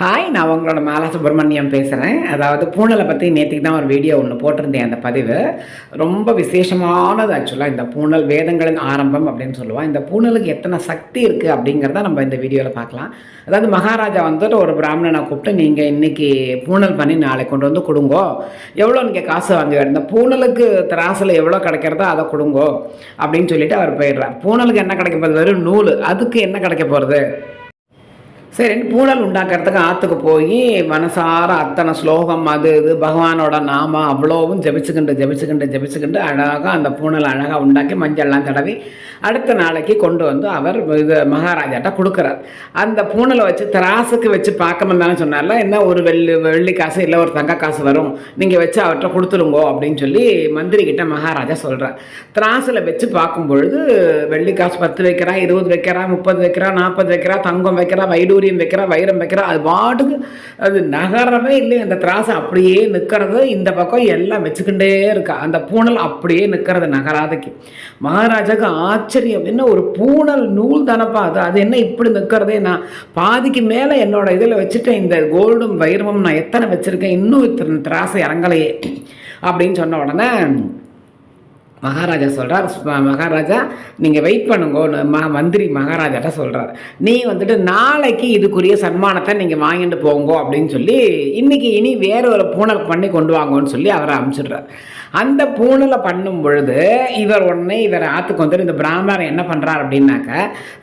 Hi நான் உங்களோட மாலா சுப்பிரமணியம் பேசுகிறேன் அதாவது பூனலை பற்றி நேற்றுக்கு தான் ஒரு வீடியோ ஒன்று போட்டிருந்தேன் அந்த பதிவு. ரொம்ப விசேஷமானது ஆக்சுவலாக இந்த பூனல் வேதங்களின் ஆரம்பம் அப்படின்னு சொல்லுவாள் இந்த பூனலுக்கு எத்தனை சக்தி இருக்குது அப்படிங்கிறத நம்ம இந்த வீடியோவில் பார்க்கலாம். அதாவது மகாராஜா வந்துட்டு ஒரு பிராமணனை கூப்பிட்டு நீங்கள் இன்றைக்கி பூனல் பண்ணி நாளைக்கு கொண்டு வந்து கொடுங்கோ. எவ்வளோ நீங்கள் காசு வாங்க இந்த பூனலுக்கு திராசில் எவ்வளோ கிடைக்கிறதோ அதை கொடுங்கோ. அப்படின்னு சொல்லிட்டு அவர் போயிடுறார். பூனலுக்கு என்ன கிடைக்க போகிறது வெறும் நூல். அதுக்கு என்ன கிடைக்க போகிறது சரி பூனல் உண்டாக்குறதுக்கு ஆற்றுக்கு போய் மனசார அத்தனை ஸ்லோகம் அது இது பகவானோட நாமம் அவ்வளோவும் ஜபிச்சுக்கிண்டு ஜபிச்சுக்கிண்டு ஜபிச்சுக்கிண்டு அழகாக அந்த பூனல் அழகாக உண்டாக்கி மஞ்சள்லாம் தடவி அடுத்த நாளைக்கு கொண்டு வந்து அவர் இது மகாராஜாட்ட கொடுக்குறார். அந்த பூனலை வச்சு திராசுக்கு வச்சு பார்க்கணும் தானே சொன்னார்ல என்ன ஒரு வெள்ளி வெள்ளி காசு இல்லை ஒரு தங்க காசு வரும் நீங்கள் வச்சு அவர்கிட்ட கொடுத்துருங்கோ அப்படின்னு சொல்லி மந்திரி கிட்ட மகாராஜா சொல்கிறார் திராசில் வச்சு பார்க்கும் பொழுது வெள்ளி காசு பத்து வைக்கிறா இருபது வைக்கிறா முப்பது வைக்கிறா நாற்பது வைக்கிறா தங்கம் வைக்கிறா வைடூரியம் வைக்கிறா வைரம் வைக்கிறா அது பாட்டுக்கு அது நகரவே இல்லை. அந்த திராசை அப்படியே நிற்கிறது. இந்த பக்கம் எல்லாம் வச்சுக்கிட்டே இருக்கா. அந்த பூனல் அப்படியே நிற்கிறது நகராதைக்கு. மகாராஜாவுக்கு ஆச்சரியம். என்ன ஒரு பூனல் நூல் தானப்பா அது? அது என்ன இப்படி நிற்கிறதே? நான் பாதிக்கு மேலே என்னோட இதில் வச்சுட்டேன் இந்த கோல்டும் வைரமும் நான் எத்தனை வச்சுருக்கேன்? இன்னும் இத்தனை திராசை இறங்கலையே. அப்படின்னு சொன்ன உடனே மகாராஜா சொல்கிறார் மகாராஜா நீங்கள் வெயிட் பண்ணுங்கன்னு ம மந்திரி மகாராஜாட்ட சொல்கிறார் நீ வந்துட்டு நாளைக்கு இதுக்குரிய சன்மானத்தை நீங்கள் வாங்கிட்டு போங்கோ அப்படின்னு சொல்லி இன்றைக்கி இனி வேற ஒரு பூனல் பண்ணி கொண்டு வாங்கன்னு சொல்லி அவரை அனுப்பிச்சிடுறார். அந்த பூனலை பண்ணும் பொழுது இவர் உடனே இவர் ஆற்றுக்கு வந்துட்டு இந்த பிராமணர் என்ன பண்ணுறார் அப்படின்னாக்க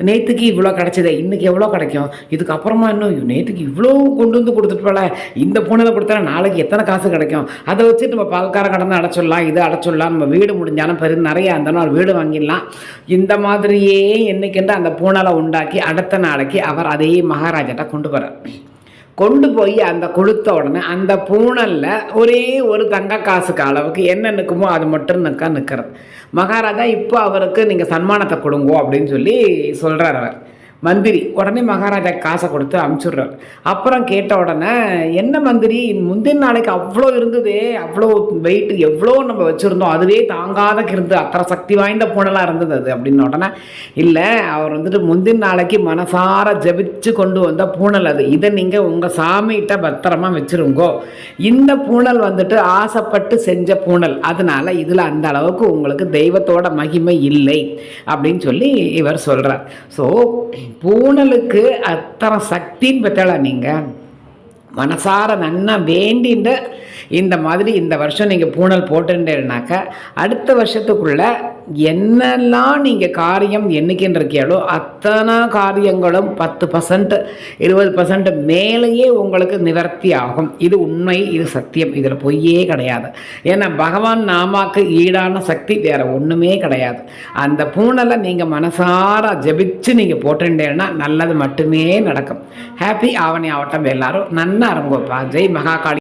நேற்றுக்கு இவ்வளோ கிடச்சிதே இன்றைக்கி எவ்வளோ கிடைக்கும்? இதுக்கப்புறமா இன்னும் நேற்றுக்கு இவ்வளோ கொண்டு வந்து கொடுத்துட்டு போல. இந்த பூனலை கொடுத்தா நாளைக்கு எத்தனை காசு கிடைக்கும்? அதை வச்சு நம்ம பால்கார கடந்து அடைச்சிடலாம் இதை அடைச்சிடலாம் நம்ம வீடு முடிஞ்சால் முடிஞ்சாலும் பெரு நிறைய அந்த நாள் வீடு வாங்கிடலாம். இந்த மாதிரியே என்னைக்கென்று அந்த பூனலை உண்டாக்கி அடுத்த நாளைக்கு அவர் அதே மகாராஜாட்ட கொண்டு போகிறார் கொண்டு போய் அந்த கொளுத்த உடனே அந்த பூனலில் ஒரே ஒரு தங்க காசுக்கு அளவுக்கு என்ன நிற்குமோ அது மட்டும் நிற்க நிற்கிறது. மகாராஜா இப்போ அவருக்கு நீங்கள் சன்மானத்தை கொடுங்கோ அப்படின்னு சொல்லி சொல்கிறார் அவர். மந்திரி உடனே மகாராஜா காசை கொடுத்து அமுச்சுடுறார். அப்புறம் கேட்ட உடனே என்ன மந்திரி முந்தின நாளைக்கு அவ்வளோ இருந்ததே அவ்வளோ வெயிட் எவ்வளோ நம்ம வச்சுருந்தோம் அதுவே தாங்காத இருந்து அத்தனை சக்தி வாய்ந்த பூனலாக இருந்தது அது அப்படின்னு உடனே இல்லை அவர் வந்துட்டு முந்தின நாளைக்கு மனசார ஜபிச்சு கொண்டு வந்த பூனல் அது. இதை நீங்கள் உங்கள் சாமிகிட்ட பத்திரமா வச்சுருங்கோ. இந்த பூனல் வந்துட்டு ஆசைப்பட்டு செஞ்ச பூனல். அதனால இதில் அந்த அளவுக்கு உங்களுக்கு தெய்வத்தோட மகிமை இல்லை அப்படின்னு சொல்லி இவர் சொல்கிறார் ஸோ பூனலுக்கு அத்தனை சக்தின்னு பெற்றாளா நீங்கள் மனசார நன்னா வேண்டின்ற இந்த மாதிரி இந்த வருஷம் நீங்கள் பூனல் போட்டுட்டேன்னாக்கா அடுத்த வருஷத்துக்குள்ளே என்னெல்லாம் நீங்கள் காரியம் என்னைக்குன்னு இருக்கியாலோ அத்தனை காரியங்களும் பத்து பர்சன்ட் இருபது பர்சன்ட் மேலேயே உங்களுக்கு நிவர்த்தி ஆகும். இது உண்மை இது சத்தியம். இதில் பொய்யே கிடையாது. ஏன்னா பகவான் நாமாக்கு ஈடான சக்தி வேறு ஒன்றுமே கிடையாது. அந்த பூனலை நீங்கள் மனசார ஜபிச்சு நீங்கள் போட்டுட்டேன்னா நல்லது மட்டுமே நடக்கும். ஹாப்பி ஆவணி ஆவட்டம் எல்லாரும். நன்னா இருங்கப்பா ஜெய் மகாகாளி.